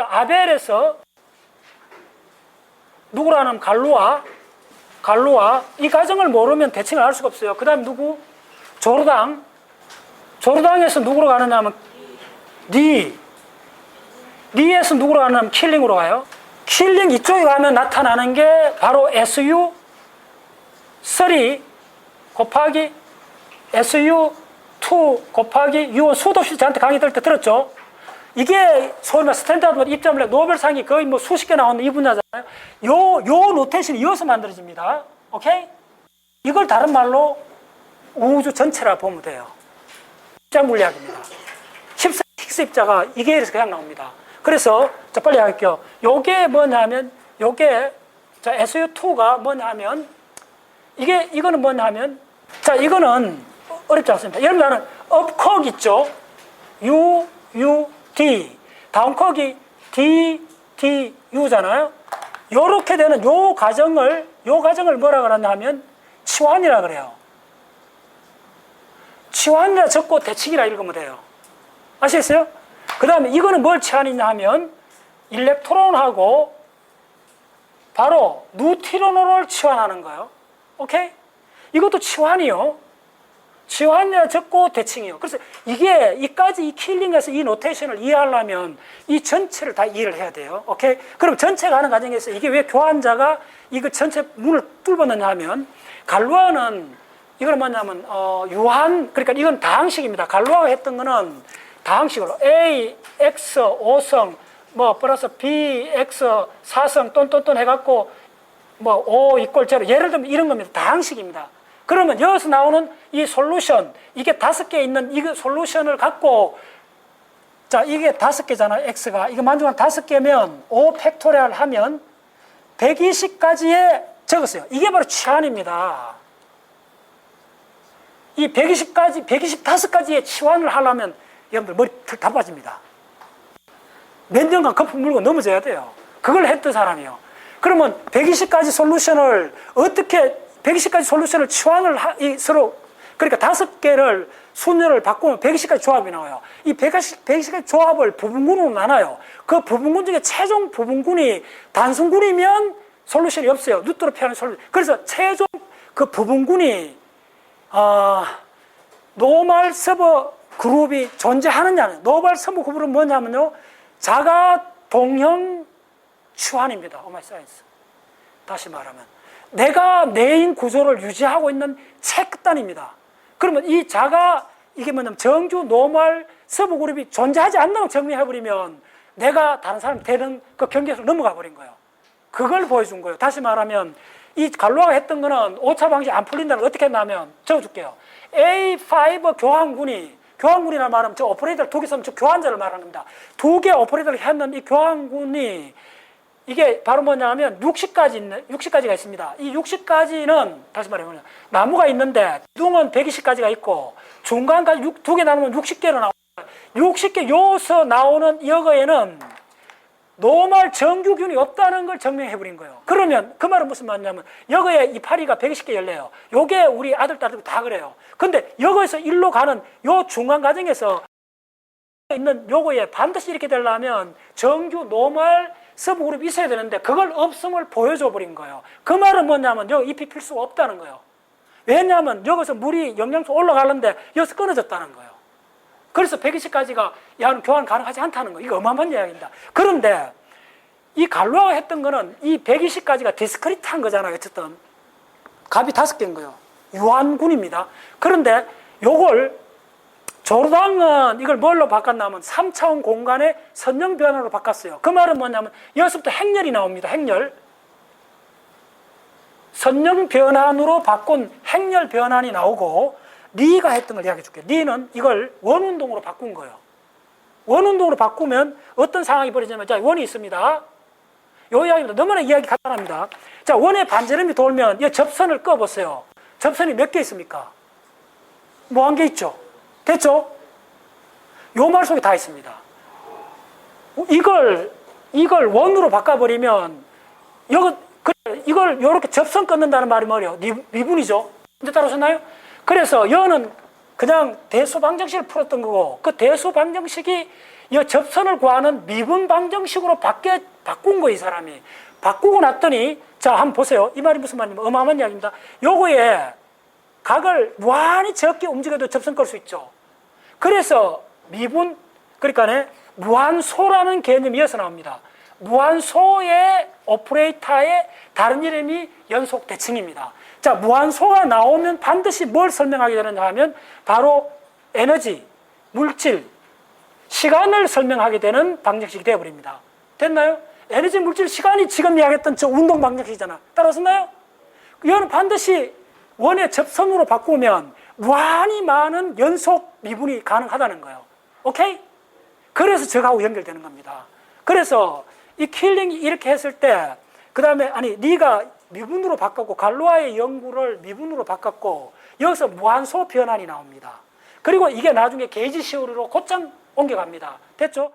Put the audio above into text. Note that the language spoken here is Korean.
자, 아벨에서 누구라는 갈루와 갈루와 이 과정을 모르면 대칭을 할 수가 없어요. 그 다음 누구? 조르당. 조르당에서 누구로 가느냐 하면 니. 니에서 누구로 가느냐 하면 킬링으로 가요. 킬링 이쪽에 가면 나타나는 게 바로 SU 3 곱하기 SU 2 곱하기 U 수도 없이 저한테 강의 들을 때 들었죠? 이게 소위 말 스탠다드 입점을 노벨상이 거의 뭐 수십 개 나오는 이 분야잖아요. 요, 요 노테이션이 이어서 만들어집니다. 오케이? 이걸 다른 말로 우주 전체라 보면 돼요. 입자 물리학입니다. 14 힉스 입자가 이게 이래서 그냥 나옵니다. 그래서 자 빨리 할게요. 요게 뭐냐면 요게 자 SU2가 뭐냐면 이게 이거는 뭐냐면 자 이거는 어렵지 않습니다. 여러분 나는 업콕 있죠. U U D 다운콕이 D D U잖아요. 요렇게 되는 요 과정을 요 과정을 뭐라 그러냐 하면 치환이라 그래요. 치환이라 적고 대칭이라 읽으면 돼요. 아시겠어요? 그 다음에 이거는 뭘 치환이냐 하면 일렉트론하고 바로 뉴트론을 치환하는 거예요. 오케이? 이것도 치환이요. 치환이라 적고 대칭이요. 그래서 이게 이까지 이 킬링에서 이 노테이션을 이해하려면 이 전체를 다 이해를 해야 돼요. 오케이? 그럼 전체가 하는 과정에서 이게 왜 교환자가 이거 전체 문을 뚫었느냐 하면 갈루아는 이걸 뭐냐면 어, 유한 그러니까 이건 다항식입니다. 갈루아가 했던 거는 다항식으로 A, X, 5성 뭐 플러스 B, X, 4성 똔똔똔 해갖고 뭐 O 이꼴 제로 예를 들면 이런 겁니다. 다항식입니다. 그러면 여기서 나오는 이 솔루션 이게 다섯 개 있는 이 솔루션을 갖고 자 이게 다섯 개잖아요. X가 이거 만족한 다섯 개면 5 팩토리얼 하면 120까지의 적었어요. 이게 바로 치환입니다. 이 120까지, 125까지의 치환을 하려면 여러분들 머리 다 빠집니다. 몇 년간 거품 물고 넘어져야 돼요. 그걸 했던 사람이요. 그러면 120까지 솔루션을 어떻게 120까지 솔루션을 치환을 하, 이 서로 그러니까 다섯 개를 순열을 바꾸면 120까지 조합이 나와요. 이 120, 120까지 조합을 부분군으로 나눠요. 그 부분군 중에 최종 부분군이 단순군이면 솔루션이 없어요. 누트로 표현한 솔루션. 그래서 최종 그 부분군이 어, 노멀 서버 그룹이 존재하느냐는 노멀 서버 그룹은 뭐냐면요. 자가 동형 추환입니다. 오마이 사이언스. 다시 말하면 내가 내인 구조를 유지하고 있는 체크단입니다. 그러면 이 자가 이게 뭐냐면 정주 노멀 서브 그룹이 존재하지 않는다고 정리해버리면 내가 다른 사람 되는 그 경계에서 넘어가 버린 거예요. 그걸 보여준 거예요. 다시 말하면 이 갈로아가 했던 거는 오차 방식 안 풀린다는 걸 어떻게 했냐면 적어줄게요. A5 교환군이 교환군이라는 말은 저 오퍼레이터를 두개 쓰면 저 교환자를 말하는 겁니다. 두 개 오퍼레이터를 했는 이 교환군이 이게 바로 뭐냐면 60까지 있는 60까지가 있습니다. 이 60까지는 다시 말하면 나무가 있는데 기둥은 120까지가 있고 중간까지 두 개 나누면 60개로 나옵니다. 60개 요서 나오는 여거에는 노멀 정규균이 없다는 걸 증명해 버린 거예요. 그러면 그 말은 무슨 말이냐면 여거에 이 파리가 120개 열려요. 요게 우리 아들 딸들 다 그래요. 근데 여거에서 일로 가는 요 중간 과정에서 있는 요거에 반드시 이렇게 되려면 정규 노멀 서브 그룹이 있어야 되는데 그걸 없음을 보여줘 버린 거예요. 그 말은 뭐냐면 여 잎이 필 수가 없다는 거예요. 왜냐하면 여기서 물이 영양소 올라가는데 여기서 끊어졌다는 거예요. 그래서 120까지가 야는 교환 가능하지 않다는 거. 이거 어마어마한 이야기입니다. 그런데 이 갈로아가 했던 거는 이 120까지가 디스크리트한 거잖아요. 어쨌든 값이 다섯 개인 거예요. 유한군입니다. 그런데 요걸 조르당은 이걸 뭘로 바꿨냐면 3차원 공간의 선형 변화로 바꿨어요. 그 말은 뭐냐면 여기서부터 행렬이 나옵니다. 행렬. 선형 변환으로 바꾼 행렬 변환이 나오고 리가 했던 걸 이야기해 줄게요. 리는 이걸 원운동으로 바꾼 거예요. 원운동으로 바꾸면 어떤 상황이 벌어지냐면 자 원이 있습니다. 요 이야기입니다. 너무나 이야기 간단합니다. 자 원의 반지름이 돌면 이 접선을 꺼보세요. 접선이 몇 개 있습니까? 뭐한개 있죠. 됐죠? 요 말 속에 다 있습니다. 이걸 이걸 원으로 바꿔버리면 이거 그래, 이걸 이렇게 접선 끊는다는 말이 뭐예요? 미, 미분이죠. 이제 따라오셨나요? 그래서 여는 그냥 대수 방정식을 풀었던 거고 그 대수 방정식이 이 접선을 구하는 미분 방정식으로 바뀌어, 바꾼 거, 이 사람이. 바꾸고 났더니, 자, 한번 보세요. 이 말이 무슨 말이냐면 어마어마한 이야기입니다. 요거에 각을 무한히 적게 움직여도 접선 끌수 있죠. 그래서 미분, 그러니까 무한소라는 개념이 이어서 나옵니다. 무한소의 오퍼레이터의 다른 이름이 연속 대칭입니다. 자, 무한소가 나오면 반드시 뭘 설명하게 되느냐 하면 바로 에너지, 물질, 시간을 설명하게 되는 방정식이 되어버립니다. 됐나요? 에너지, 물질, 시간이 지금 이야기했던 저 운동 방정식이잖아. 따라왔나요? 이거는 반드시 원의 접선으로 바꾸면 무한히 많은 연속 미분이 가능하다는 거예요. 오케이? 그래서 저하고 연결되는 겁니다. 그래서 이 킬링이 이렇게 했을 때, 그 다음에, 아니, 네가 미분으로 바꿨고, 갈로아의 연구를 미분으로 바꿨고, 여기서 무한소 변환이 나옵니다. 그리고 이게 나중에 게이지 시오리로 곧장 옮겨갑니다. 됐죠?